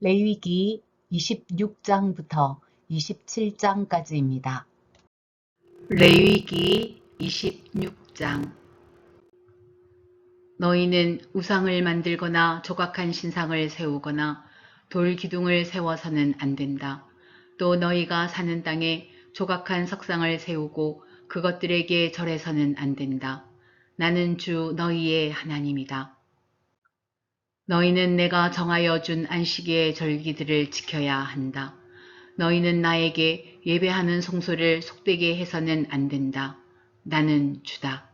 레위기 26장부터 27장까지입니다. 레위기 26장 너희는 우상을 만들거나 조각한 신상을 세우거나 돌 기둥을 세워서는 안 된다. 또 너희가 사는 땅에 조각한 석상을 세우고 그것들에게 절해서는 안 된다. 나는 주 너희의 하나님이다. 너희는 내가 정하여 준 안식의 절기들을 지켜야 한다. 너희는 나에게 예배하는 성소를 속되게 해서는 안 된다. 나는 주다.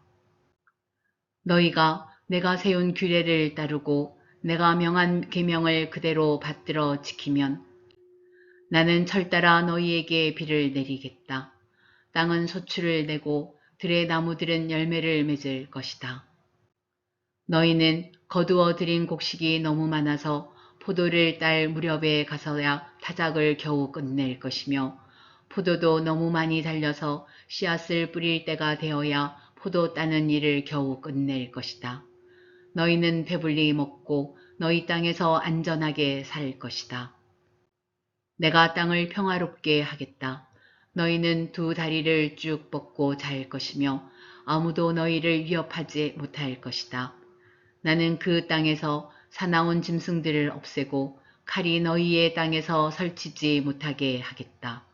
너희가 내가 세운 규례를 따르고 내가 명한 계명을 그대로 받들어 지키면 나는 철따라 너희에게 비를 내리겠다. 땅은 소출을 내고 들의 나무들은 열매를 맺을 것이다. 너희는 거두어 들인 곡식이 너무 많아서 포도를 딸 무렵에 가서야 타작을 겨우 끝낼 것이며 포도도 너무 많이 달려서 씨앗을 뿌릴 때가 되어야 포도 따는 일을 겨우 끝낼 것이다. 너희는 배불리 먹고 너희 땅에서 안전하게 살 것이다. 내가 땅을 평화롭게 하겠다. 너희는 두 다리를 쭉 뻗고 잘 것이며 아무도 너희를 위협하지 못할 것이다. 나는 그 땅에서 사나운 짐승들을 없애고 칼이 너희의 땅에서 설치지 못하게 하겠다.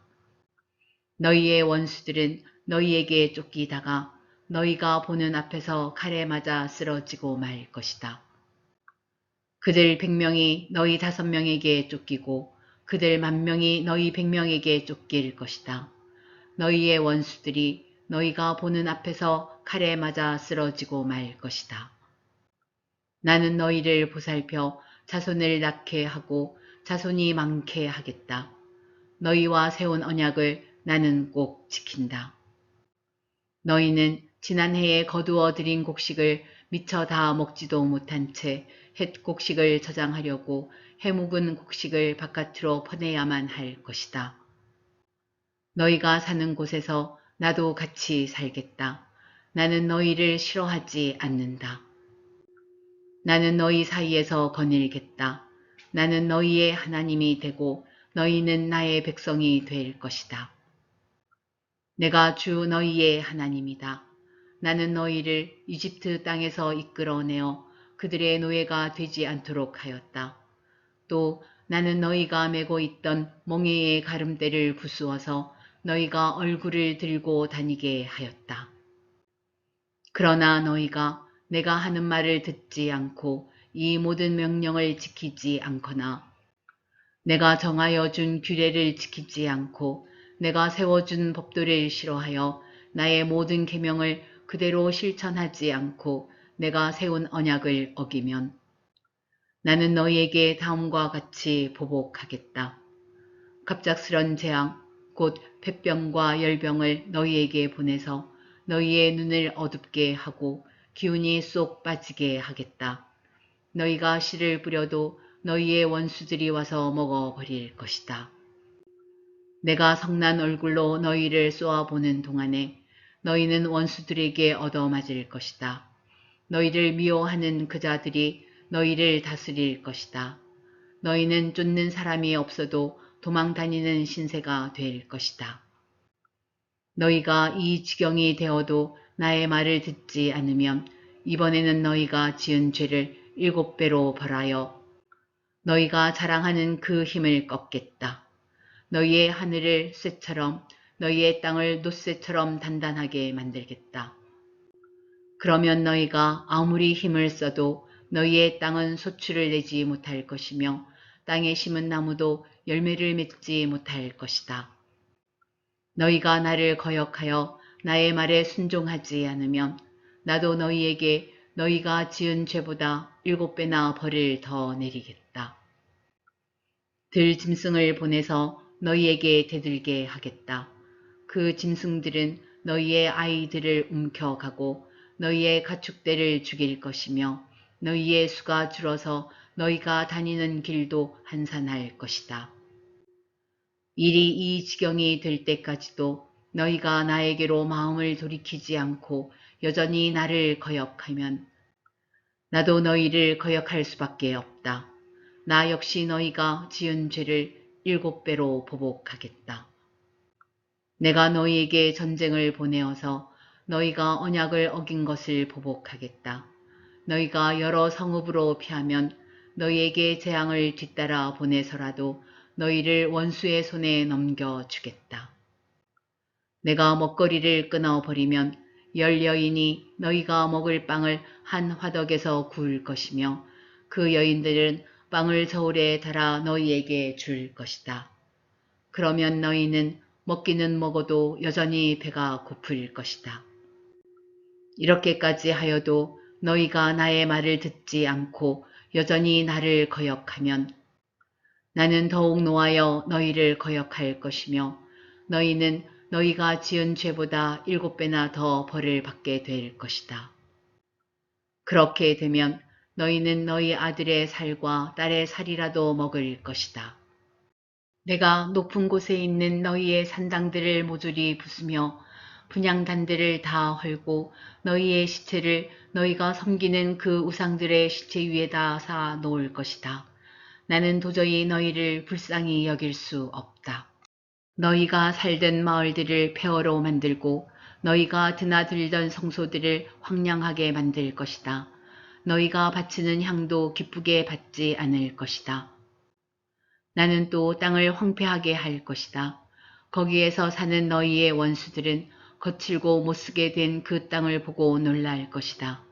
너희의 원수들은 너희에게 쫓기다가 너희가 보는 앞에서 칼에 맞아 쓰러지고 말 것이다. 그들 백명이 너희 다섯 명에게 쫓기고 그들 만 명이 너희 백명에게 쫓길 것이다. 너희의 원수들이 너희가 보는 앞에서 칼에 맞아 쓰러지고 말 것이다. 나는 너희를 보살펴 자손을 낳게 하고 자손이 많게 하겠다. 너희와 세운 언약을 나는 꼭 지킨다. 너희는 지난해에 거두어 들인 곡식을 미처 다 먹지도 못한 채 햇 곡식을 저장하려고 해묵은 곡식을 바깥으로 퍼내야만 할 것이다. 너희가 사는 곳에서 나도 같이 살겠다. 나는 너희를 싫어하지 않는다. 나는 너희 사이에서 거닐겠다. 나는 너희의 하나님이 되고 너희는 나의 백성이 될 것이다. 내가 주 너희의 하나님이다. 나는 너희를 이집트 땅에서 이끌어내어 그들의 노예가 되지 않도록 하였다. 또 나는 너희가 메고 있던 멍에의 가름대를 부수어서 너희가 얼굴을 들고 다니게 하였다. 그러나 너희가 내가 하는 말을 듣지 않고 이 모든 명령을 지키지 않거나 내가 정하여 준 규례를 지키지 않고 내가 세워준 법도를 싫어하여 나의 모든 계명을 그대로 실천하지 않고 내가 세운 언약을 어기면 나는 너희에게 다음과 같이 보복하겠다. 갑작스런 재앙, 곧 폐병과 열병을 너희에게 보내서 너희의 눈을 어둡게 하고 기운이 쏙 빠지게 하겠다. 너희가 씨를 뿌려도 너희의 원수들이 와서 먹어버릴 것이다. 내가 성난 얼굴로 너희를 쏘아보는 동안에 너희는 원수들에게 얻어맞을 것이다. 너희를 미워하는 그자들이 너희를 다스릴 것이다. 너희는 쫓는 사람이 없어도 도망다니는 신세가 될 것이다. 너희가 이 지경이 되어도 나의 말을 듣지 않으면 이번에는 너희가 지은 죄를 일곱 배로 벌하여 너희가 자랑하는 그 힘을 꺾겠다. 너희의 하늘을 쇠처럼 너희의 땅을 노쇠처럼 단단하게 만들겠다. 그러면 너희가 아무리 힘을 써도 너희의 땅은 소출을 내지 못할 것이며 땅에 심은 나무도 열매를 맺지 못할 것이다. 너희가 나를 거역하여 나의 말에 순종하지 않으면 나도 너희에게 너희가 지은 죄보다 일곱 배나 벌을 더 내리겠다. 들 짐승을 보내서 너희에게 대들게 하겠다. 그 짐승들은 너희의 아이들을 움켜가고 너희의 가축대를 죽일 것이며 너희의 수가 줄어서 너희가 다니는 길도 한산할 것이다. 일이 이 지경이 될 때까지도 너희가 나에게로 마음을 돌이키지 않고 여전히 나를 거역하면 나도 너희를 거역할 수밖에 없다. 나 역시 너희가 지은 죄를 일곱 배로 보복하겠다. 내가 너희에게 전쟁을 보내어서 너희가 언약을 어긴 것을 보복하겠다. 너희가 여러 성읍으로 피하면 너희에게 재앙을 뒤따라 보내서라도 너희를 원수의 손에 넘겨주겠다. 내가 먹거리를 끊어버리면 열 여인이 너희가 먹을 빵을 한 화덕에서 구울 것이며 그 여인들은 빵을 저울에 달아 너희에게 줄 것이다. 그러면 너희는 먹기는 먹어도 여전히 배가 고플 것이다. 이렇게까지 하여도 너희가 나의 말을 듣지 않고 여전히 나를 거역하면 나는 더욱 노하여 너희를 거역할 것이며 너희는 너희가 지은 죄보다 일곱 배나 더 벌을 받게 될 것이다. 그렇게 되면 너희는 너희 아들의 살과 딸의 살이라도 먹을 것이다. 내가 높은 곳에 있는 너희의 산당들을 모조리 부수며 분양단들을 다 헐고 너희의 시체를 너희가 섬기는 그 우상들의 시체 위에다 쌓아 놓을 것이다. 나는 도저히 너희를 불쌍히 여길 수 없다. 너희가 살던 마을들을 폐허로 만들고 너희가 드나들던 성소들을 황량하게 만들 것이다. 너희가 바치는 향도 기쁘게 받지 않을 것이다. 나는 또 땅을 황폐하게 할 것이다. 거기에서 사는 너희의 원수들은 거칠고 못쓰게 된 그 땅을 보고 놀랄 것이다.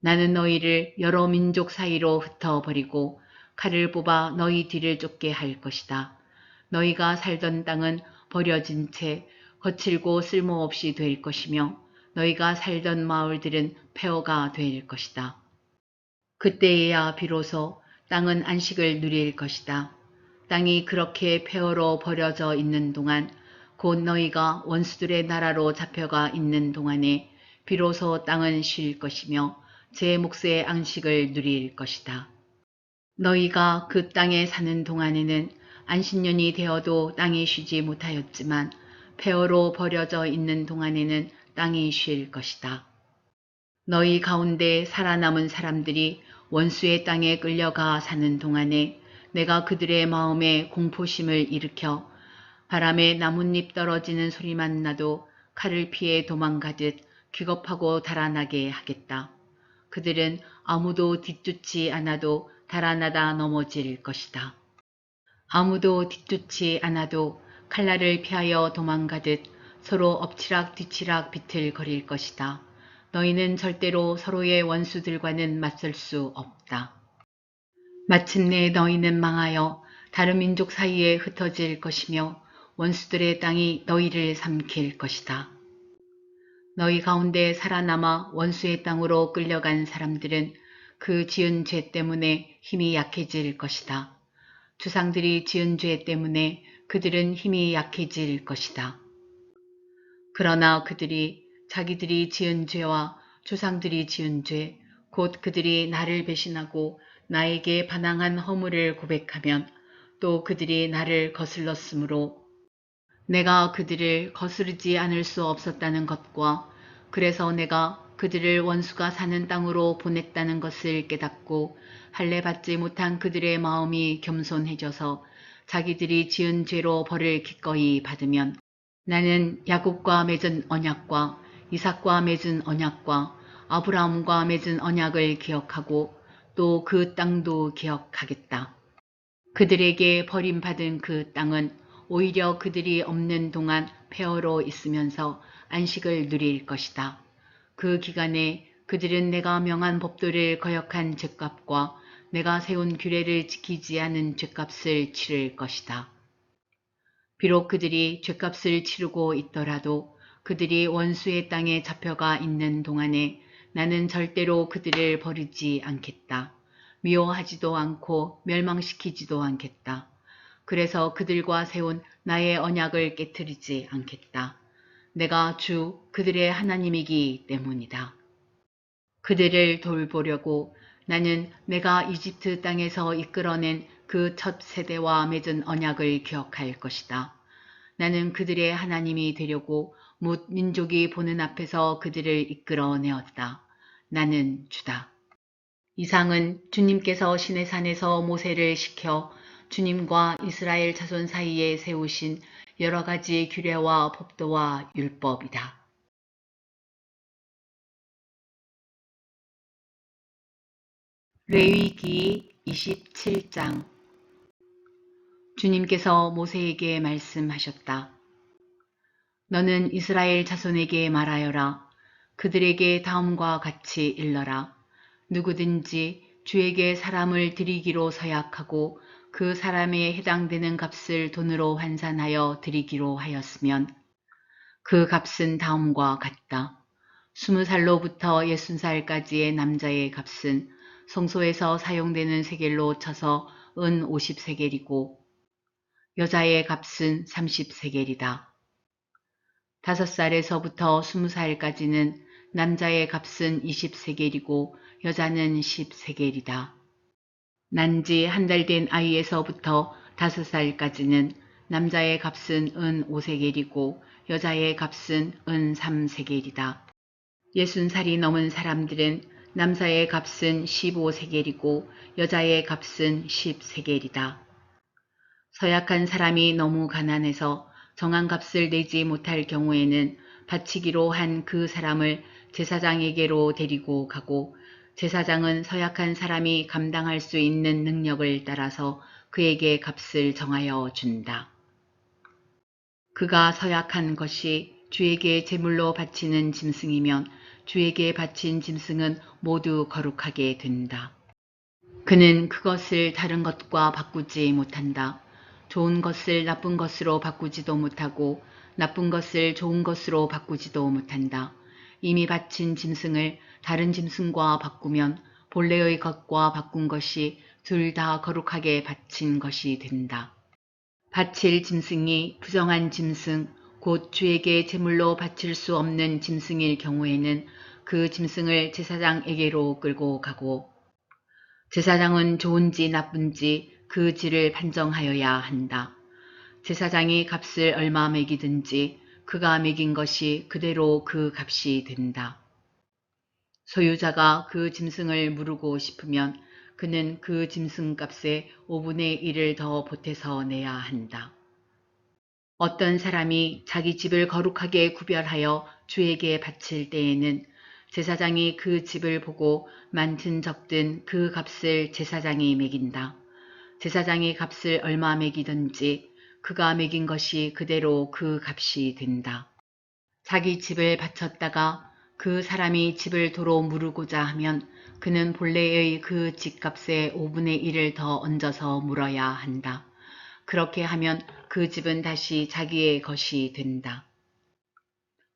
나는 너희를 여러 민족 사이로 흩어버리고 칼을 뽑아 너희 뒤를 쫓게 할 것이다. 너희가 살던 땅은 버려진 채 거칠고 쓸모없이 될 것이며 너희가 살던 마을들은 폐허가 될 것이다. 그때에야 비로소 땅은 안식을 누릴 것이다. 땅이 그렇게 폐허로 버려져 있는 동안 곧 너희가 원수들의 나라로 잡혀가 있는 동안에 비로소 땅은 쉴 것이며 제 몫의 안식을 누릴 것이다. 너희가 그 땅에 사는 동안에는 안식년이 되어도 땅이 쉬지 못하였지만 폐허로 버려져 있는 동안에는 땅이 쉴 것이다. 너희 가운데 살아남은 사람들이 원수의 땅에 끌려가 사는 동안에 내가 그들의 마음에 공포심을 일으켜 바람에 나뭇잎 떨어지는 소리만 나도 칼을 피해 도망가듯 기겁하고 달아나게 하겠다. 그들은 아무도 뒤쫓지 않아도 달아나다 넘어질 것이다. 아무도 뒤쫓지 않아도 칼날을 피하여 도망가듯 서로 엎치락 뒤치락 비틀거릴 것이다. 너희는 절대로 서로의 원수들과는 맞설 수 없다. 마침내 너희는 망하여 다른 민족 사이에 흩어질 것이며 원수들의 땅이 너희를 삼킬 것이다. 너희 가운데 살아남아 원수의 땅으로 끌려간 사람들은 그 지은 죄 때문에 힘이 약해질 것이다. 주상들이 지은 죄 때문에 그들은 힘이 약해질 것이다. 그러나 그들이 자기들이 지은 죄와 조상들이 지은 죄, 곧 그들이 나를 배신하고 나에게 반항한 허물을 고백하면 또 그들이 나를 거슬렀으므로 내가 그들을 거스르지 않을 수 없었다는 것과 그래서 내가 그들을 원수가 사는 땅으로 보냈다는 것을 깨닫고 할례 받지 못한 그들의 마음이 겸손해져서 자기들이 지은 죄로 벌을 기꺼이 받으면 나는 야곱과 맺은 언약과 이삭과 맺은 언약과 아브라함과 맺은 언약을 기억하고 또 그 땅도 기억하겠다. 그들에게 버림받은 그 땅은 오히려 그들이 없는 동안 폐허로 있으면서 안식을 누릴 것이다. 그 기간에 그들은 내가 명한 법도를 거역한 죄값과 내가 세운 규례를 지키지 않은 죄값을 치를 것이다. 비록 그들이 죄값을 치르고 있더라도 그들이 원수의 땅에 잡혀가 있는 동안에 나는 절대로 그들을 버리지 않겠다. 미워하지도 않고 멸망시키지도 않겠다. 그래서 그들과 세운 나의 언약을 깨뜨리지 않겠다. 내가 주 그들의 하나님이기 때문이다. 그들을 돌보려고 나는 내가 이집트 땅에서 이끌어낸 그 첫 세대와 맺은 언약을 기억할 것이다. 나는 그들의 하나님이 되려고 묻 민족이 보는 앞에서 그들을 이끌어내었다. 나는 주다. 이상은 주님께서 시내산에서 모세를 시켜 주님과 이스라엘 자손 사이에 세우신 여러 가지 규례와 법도와 율법이다. 레위기 27장 주님께서 모세에게 말씀하셨다. 너는 이스라엘 자손에게 말하여라. 그들에게 다음과 같이 일러라. 누구든지 주에게 사람을 드리기로 서약하고 그 사람에 해당되는 값을 돈으로 환산하여 드리기로 하였으면 그 값은 다음과 같다. 스무 살로부터 예순 살까지의 남자의 값은 성소에서 사용되는 세겔로 쳐서 은 50세겔이고 여자의 값은 30세겔이다. 다섯 살에서부터 스무 살까지는 남자의 값은 20세겔이고 여자는 10세겔이다. 난 지 한 달 된 아이에서부터 다섯 살까지는 남자의 값은 은 5세겔이고 여자의 값은 은 3세겔이다. 예순 살이 넘은 사람들은 남자의 값은 15세겔이고 여자의 값은 10세겔이다. 서약한 사람이 너무 가난해서 정한 값을 내지 못할 경우에는 바치기로 한 그 사람을 제사장에게로 데리고 가고 제사장은 서약한 사람이 감당할 수 있는 능력을 따라서 그에게 값을 정하여 준다. 그가 서약한 것이 주에게 제물로 바치는 짐승이면 주에게 바친 짐승은 모두 거룩하게 된다. 그는 그것을 다른 것과 바꾸지 못한다. 좋은 것을 나쁜 것으로 바꾸지도 못하고 나쁜 것을 좋은 것으로 바꾸지도 못한다. 이미 바친 짐승을 다른 짐승과 바꾸면 본래의 것과 바꾼 것이 둘 다 거룩하게 바친 것이 된다. 바칠 짐승이 부정한 짐승, 곧 주에게 제물로 바칠 수 없는 짐승일 경우에는 그 짐승을 제사장에게로 끌고 가고 제사장은 좋은지 나쁜지 그 질을 판정하여야 한다. 제사장이 값을 얼마 매기든지 그가 매긴 것이 그대로 그 값이 된다. 소유자가 그 짐승을 무르고 싶으면 그는 그 짐승 값의 5분의 1을 더 보태서 내야 한다. 어떤 사람이 자기 집을 거룩하게 구별하여 주에게 바칠 때에는 제사장이 그 집을 보고 많든 적든 그 값을 제사장이 매긴다. 제사장이 값을 얼마 매기든지 그가 매긴 것이 그대로 그 값이 된다. 자기 집을 바쳤다가 그 사람이 집을 도로 무르고자 하면 그는 본래의 그 집값의 5분의 1을 더 얹어서 물어야 한다. 그렇게 하면 그 집은 다시 자기의 것이 된다.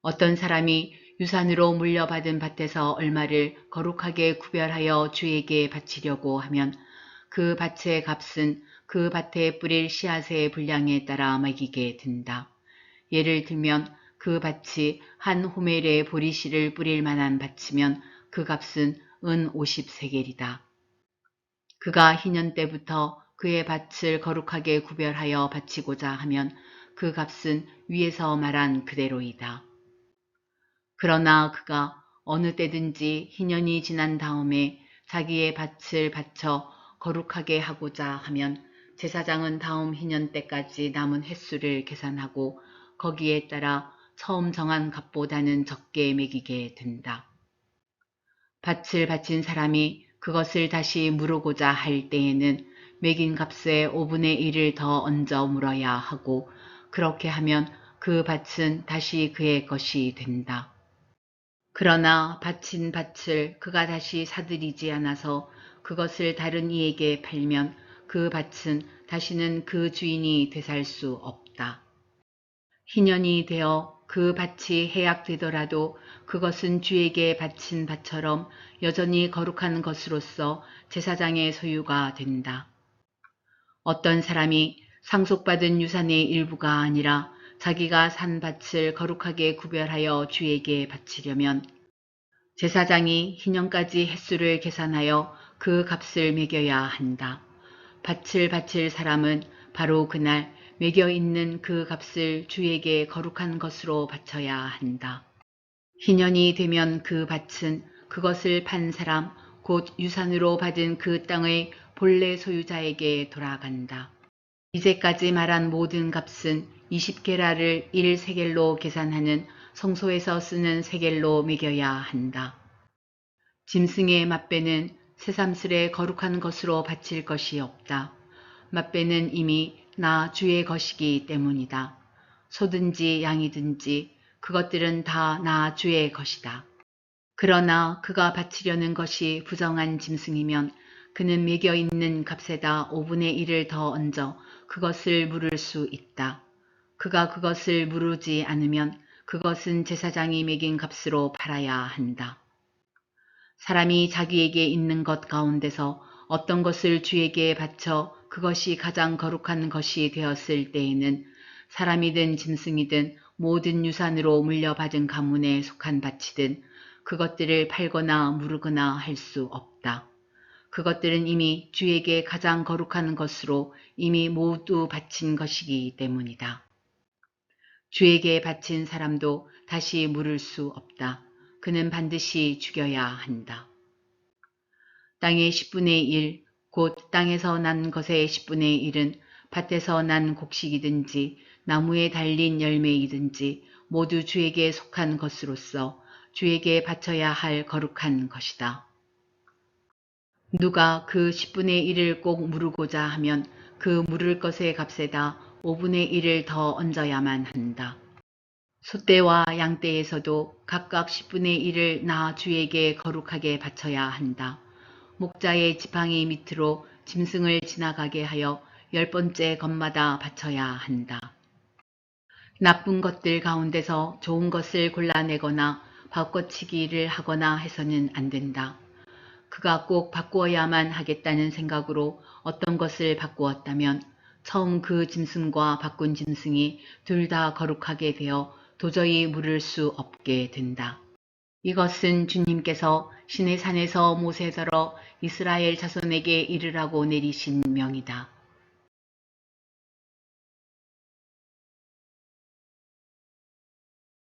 어떤 사람이 유산으로 물려받은 밭에서 얼마를 거룩하게 구별하여 주에게 바치려고 하면 그 밭의 값은 그 밭에 뿌릴 씨앗의 분량에 따라 매기게 된다. 예를 들면 그 밭이 한 호멜의 보리씨를 뿌릴 만한 밭이면 그 값은 은 50세겔이다. 그가 희년 때부터 그의 밭을 거룩하게 구별하여 바치고자 하면 그 값은 위에서 말한 그대로이다. 그러나 그가 어느 때든지 희년이 지난 다음에 자기의 밭을 바쳐 거룩하게 하고자 하면 제사장은 다음 희년 때까지 남은 횟수를 계산하고 거기에 따라 처음 정한 값보다는 적게 매기게 된다. 밭을 바친 사람이 그것을 다시 물어고자 할 때에는 매긴 값의 5분의 1을 더 얹어 물어야 하고 그렇게 하면 그 밭은 다시 그의 것이 된다. 그러나 바친 밭을 그가 다시 사들이지 않아서 그것을 다른 이에게 팔면 그 밭은 다시는 그 주인이 되살 수 없다. 희년이 되어 그 밭이 해약되더라도 그것은 주에게 바친 밭처럼 여전히 거룩한 것으로서 제사장의 소유가 된다. 어떤 사람이 상속받은 유산의 일부가 아니라 자기가 산 밭을 거룩하게 구별하여 주에게 바치려면 제사장이 희년까지 횟수를 계산하여 그 값을 매겨야 한다. 밭을 바칠 사람은 바로 그날 매겨 있는 그 값을 주에게 거룩한 것으로 바쳐야 한다. 희년이 되면 그 밭은 그것을 판 사람, 곧 유산으로 받은 그 땅의 본래 소유자에게 돌아간다. 이제까지 말한 모든 값은 20게라를 1세겔로 계산하는 성소에서 쓰는 세겔로 매겨야 한다. 짐승의 맛배는 새삼스레 거룩한 것으로 바칠 것이 없다. 맛배는 이미 나 주의 것이기 때문이다. 소든지 양이든지 그것들은 다 나 주의 것이다. 그러나 그가 바치려는 것이 부정한 짐승이면 그는 매겨 있는 값에다 5분의 1을 더 얹어 그것을 물을 수 있다. 그가 그것을 무르지 않으면 그것은 제사장이 매긴 값으로 팔아야 한다. 사람이 자기에게 있는 것 가운데서 어떤 것을 주에게 바쳐 그것이 가장 거룩한 것이 되었을 때에는 사람이든 짐승이든 모든 유산으로 물려받은 가문에 속한 밭이든 그것들을 팔거나 무르거나 할 수 없다. 그것들은 이미 주에게 가장 거룩한 것으로 이미 모두 바친 것이기 때문이다. 주에게 바친 사람도 다시 물을 수 없다. 그는 반드시 죽여야 한다. 땅의 10분의 1, 곧 땅에서 난 것의 10분의 1은 밭에서 난 곡식이든지 나무에 달린 열매이든지 모두 주에게 속한 것으로서 주에게 바쳐야 할 거룩한 것이다. 누가 그 10분의 1을 꼭 무르고자 하면 그 물을 것의 값에다 5분의 1을 더 얹어야만 한다. 소떼와 양떼에서도 각각 10분의 1을 나 주에게 거룩하게 바쳐야 한다. 목자의 지팡이 밑으로 짐승을 지나가게 하여 열 번째 것마다 바쳐야 한다. 나쁜 것들 가운데서 좋은 것을 골라내거나 바꿔치기를 하거나 해서는 안 된다. 그가 꼭 바꾸어야만 하겠다는 생각으로 어떤 것을 바꾸었다면 처음 그 짐승과 바꾼 짐승이 둘 다 거룩하게 되어 도저히 물을 수 없게 된다. 이것은 주님께서 신의 산에서 모세더러 이스라엘 자손에게 이르라고 내리신 명이다.